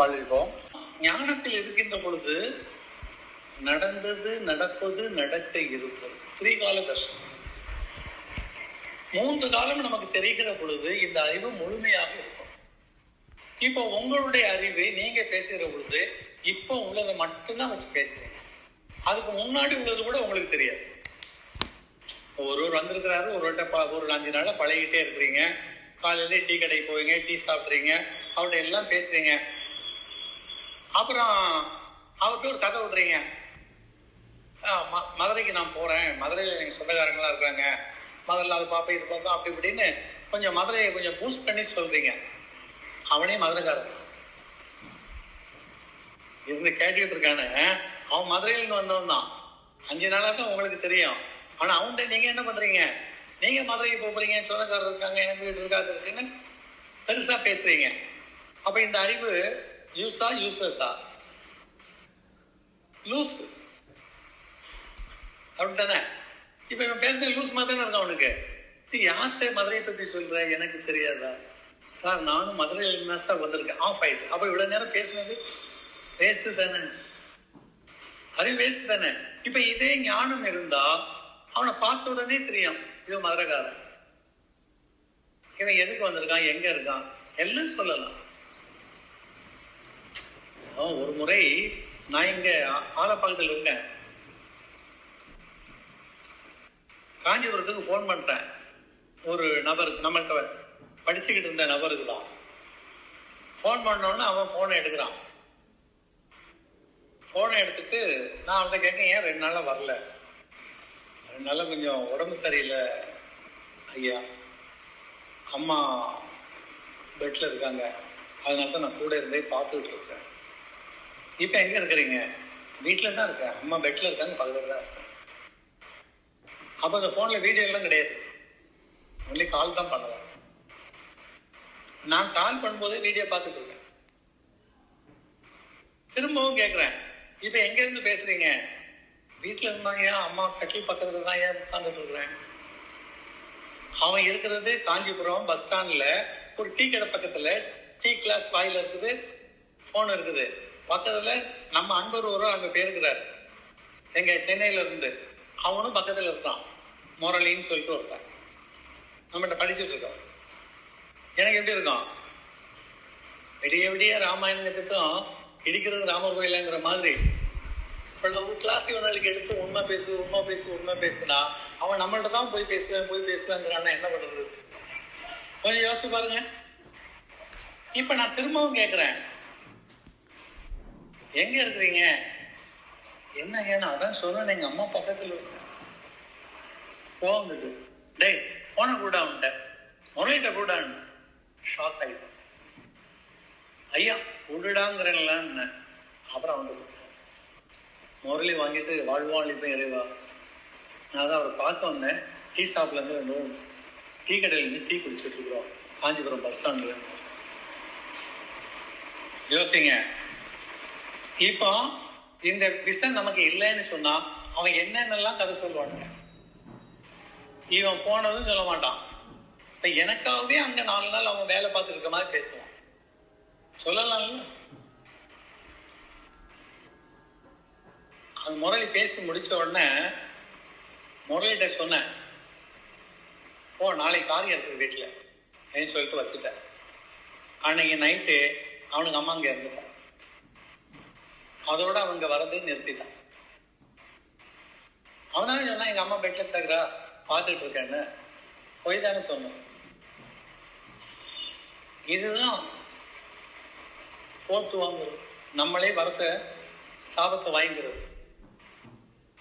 வாழ்கிறோம் ஞானத்தில் இருக்கின்ற பொழுது நடந்தது நடப்பது நடக்க இருப்பது. திரிகால தர்ஷனம் மூன்று காலம் நமக்கு தெரிகிற பொழுது இந்த அறிவு முழுமையாக இருக்கும். இப்போ உங்களுடைய அறிவை நீங்க பேசுகிற பொழுது இப்போ உள்ளதை மட்டும்தான் வச்சு பேசுறீங்க. அதுக்கு முன்னாடி உள்ளது கூட உங்களுக்கு தெரியாது. ஒருவர் வந்திருக்கிறாரு ஒரு வட்ட ஒரு அஞ்சு நாளா பழகிட்டே இருக்கிறீங்க. காலையில டீ கடைக்கு போவீங்க டீ சாப்பிட்றீங்க. அவர்கிட்ட எல்லாம் பேசுறீங்க. அப்புறம் அவர்கிட்ட ஒரு கதை விடுறீங்க. ஆ, ம- மதுரைக்கு நான் போறேன். மதுரையில் எனக்கு சொந்தக்காரங்களா இருக்காங்க மதுரையில் அது பார்ப்பேன் இது பார்ப்பேன் அப்படி இப்படின்னு கொஞ்சம் மதுரையை கொஞ்சம் பூஸ்ட் பண்ணி சொல்றீங்க. அவனே மதுரைக்காரன். இருந்து கேட்டுக்கிட்டு இருக்கானு. அவன் மதுரையில வந்தவன் தான். அஞ்சு நாளா தான் உங்களுக்கு தெரியும். ஆனா அவன்கிட்ட நீங்க என்ன பண்றீங்க? நீங்க மதுரைக்கு போறீங்க சொந்தக்காரர் இருக்காங்க எனக்கு வீடு இருக்காது இருக்குன்னு பெருசா பேசுறீங்க. அப்ப இந்த அறிவு யூஸா யூஸ்லெஸ்ஸா லூஸ் அப்படித்தானே? இப்ப இவன் பேசுற லூஸ் மாதிரி தானே இருக்கான் அவனுக்கு நீ யார்கிட்ட மதுரையை பத்தி சொல்ற? எனக்கு தெரியாதா? சார் நானும் மதுரையில் இருந்தா சார் வந்திருக்கேன். ஆஃப் ஆயிட்டு. அப்ப இவ்வளவு நேரம் பேசுனது? வேஸ்ட் தானே. அது வேஸ்ட் தானே. இப்ப இதே ஞானம் இருந்தா அவனை பார்த்த உடனே தெரியும் இவன் மதுரைக்காரன். இவன் எதுக்கு வந்திருக்கான்? எங்க இருக்கான்? எல்லாம் சொல்லலாம். ஒரு முறை நான் இங்க ஆலப்பாக்கத்தில் இருக்கேன் காஞ்சிபுரத்துக்கு ஃபோன் பண்ணிட்டேன் ஒரு நபர் நம்மள்கிட்ட படிச்சுக்கிட்டு இருந்த நபருக்கு தான் ஃபோன் பண்ணோன்னு அவன் ஃபோனை எடுக்கிறான். ஃபோனை எடுத்துட்டு நான் அவன்கிட்ட கேட்கேன் ஏன் ரெண்டு நாளா வரல? ரெண்டு நாளா கொஞ்சம் உடம்பு சரியில்லை ஐயா. அம்மா பெட்ல இருக்காங்க. அதனால தான் நான் கூட இருந்தே பார்த்துக்கிட்டு இருக்கேன். இப்போ எங்க இருக்கிறீங்க? வீட்டில் தான் இருக்கேன். அம்மா பெட்ல இருக்காங்க பக்கத்துல தான் இருக்கேன். அப்போ அந்த ஃபோனில் வீடியோ எல்லாம் கிடையாது. ஒன்லி கால் தான் பண்ணலாம் நான் கால் பண்ணும்போதே வீடியோ பார்த்துட்டு இருக்கேன். திரும்பவும் கேட்குறேன் இப்போ எங்க இருந்து பேசுறீங்க? வீட்டில் இருந்தாங்க அம்மா கட்டில் பக்கத்துல தான் ஏன் உட்காந்துட்டு இருக்கிறேன்? அவன் இருக்கிறது காஞ்சிபுரம் பஸ் ஸ்டாண்ட்ல ஒரு டீ கடை பக்கத்துல டீ கிளாஸ் வாயில இருக்குது போன் இருக்குது. பக்கத்துல நம்ம அன்பர் ஒரு அங்க போயிருக்கிறார் எங்க சென்னையில இருந்து. அவனும் பக்கத்துல இருக்கான். முரளின்னு சொல்லிட்டு ஒருத்தன். நம்மகிட்ட படிச்சுட்டு இருக்கான். எனக்கு எப்படி இருக்கும்? விடிய விடிய ராமாயணம் கத்துட்டும் இடிக்கிறது ராமர் கோயிலங்கிற மாதிரி. இப்போ ஒரு கிளாஸ் இவனுக்கு எடுத்து உண்மை பேசு உண்மை பேசு உண்மை பேசுனா அவன் நம்மள்ட்ட தான் போய் பேசுவேன் போய் பேசுவேங்கிறான்னா என்ன பண்றது? கொஞ்சம் யோசிச்சு பாருங்க. இப்ப நான் திரும்பவும் கேட்கிறேன் எங்க இருக்கிறீங்க? என்ன ஏன்னா அதான் சொல்றேன் எங்க அம்மா பக்கத்துல இருக்கேன் போகுது டேய் போன கூட அவன்கிட்ட. முறையிட்ட கூட ஷாக் ஆயிட்டான். ஐயா விடுடாங்கிறேன்ல அப்புறம் அவன் முரளி வாங்கிட்டு வாழ்வாளிப்பேன் இறைவா. நான் தான் அவரை பார்க்க வந்தேன். டீ ஷாப்ல இருந்து ரெண்டு டீ கடையில இருந்து டீ குடிச்சிட்டு இருக்கிறோம். காஞ்சிபுரம் பஸ் ஸ்டாண்ட்ல யோசிங்க. இப்போ இந்த விஷயம் நமக்கு இல்லைன்னு சொன்னா அவன் என்னென்னலாம் கதை சொல்லுவானுங்க? இவன் போனதும் சொல்ல மாட்டான். இப்ப எனக்காகவே அங்க நாலு நாள் அவன் வேலை பார்த்துட்டு இருக்க மாதிரி பேசுவான். சொல்லலாம்ல அந்த முரளி பேசி முடிச்ச உடனே முரளிகிட்ட சொன்னேன் ஓ நாளைக்கு காரியம் இருக்குது வீட்டுல. அப்படின்னு சொல்லிட்டு வச்சுட்டேன். அன்னைக்கு நைட்டு அவனுக்கு அம்மா அங்க இருந்துட்டான் அதோட அவங்க வரதே நிறுத்திட்டான். அவனால சொன்னா எங்க அம்மா பெட்ல தகுறா பார்த்துட்டு இருக்கேன்னு. போய் தானே சொன்னோம் இதுதான் போட்டு வாங்குறது. நம்மளே வரத்த சாபத்தை வாங்கிக்கிறது.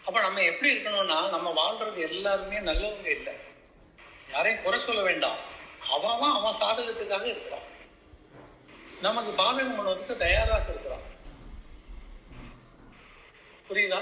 அப்ப நம்ம எப்படி இருக்கணும்னா நம்ம வாழ்றது எல்லாருமே நல்லவங்க இல்லை. யாரையும் குறை சொல்ல வேண்டாம். அவன் அவன் அவன் சாதகத்துக்காக இருக்கிறான். நமக்கு பாதகம் பண்ணுவதற்கு தயாராக இருக்கிறான். புரியுதா?